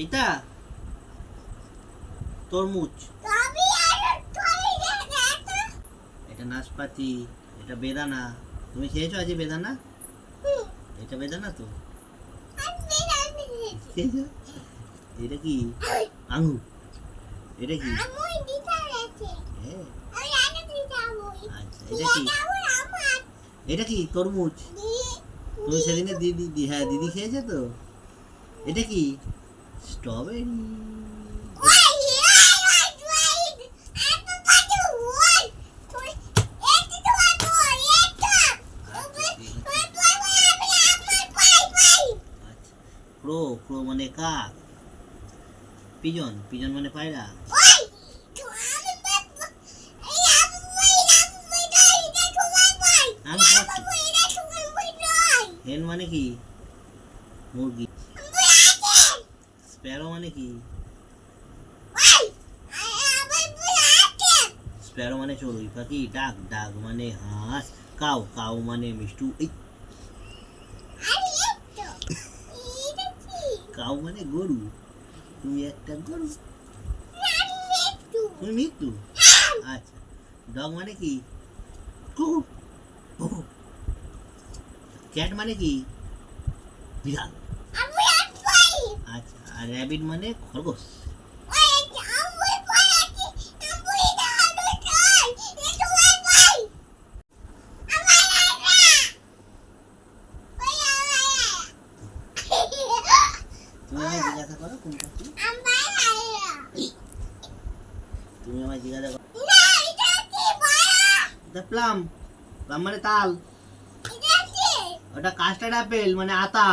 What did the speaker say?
এইটা? তরমুজ। এটা নাশপাতি এটা বেদানা। তুমি খেয়েছো আজ বেদানা? এটা বেদানা তো? এটা কি? আঙুর। এটা কি? হ্যাঁ। আমি জানি দিতে আমি আচ্ছা এটা কি? এটা কি? তরমুজ? তুমি সেদিনে দিদি হ্যাঁ দিদি খেয়েছে তো? এটা কি? স্ট্রবেরি আচ্ছা ক্রো মানে কাক? পিজন পিজন মানে পায়রা। হেন মানে কি? মুরগি। স্প্যারো মানে কি ওই আমি ওই আছে স্প্যারো মানে চড়ুই পাখি ডাক ডাক মানে হাঁস কাউ কাউ মানে মিষ্টু এই আরে এত এটা কি কাউ মানে গরু তুমি একটা গরু আমি একটু তুমি মৃত্যু আচ্ছা ডগ মানে কি কুকুর কুকুর ক্যাট মানে কি বিড়াল আর র্যাবিট মানে খরগোশ। তুমি আমায় জিজ্ঞাসা করো তুমি আমায় জিজ্ঞাসা করো। এটা প্লাম প্লাম মানে তাল। ওটা কাস্টার্ড অ্যাপেল মানে আতা।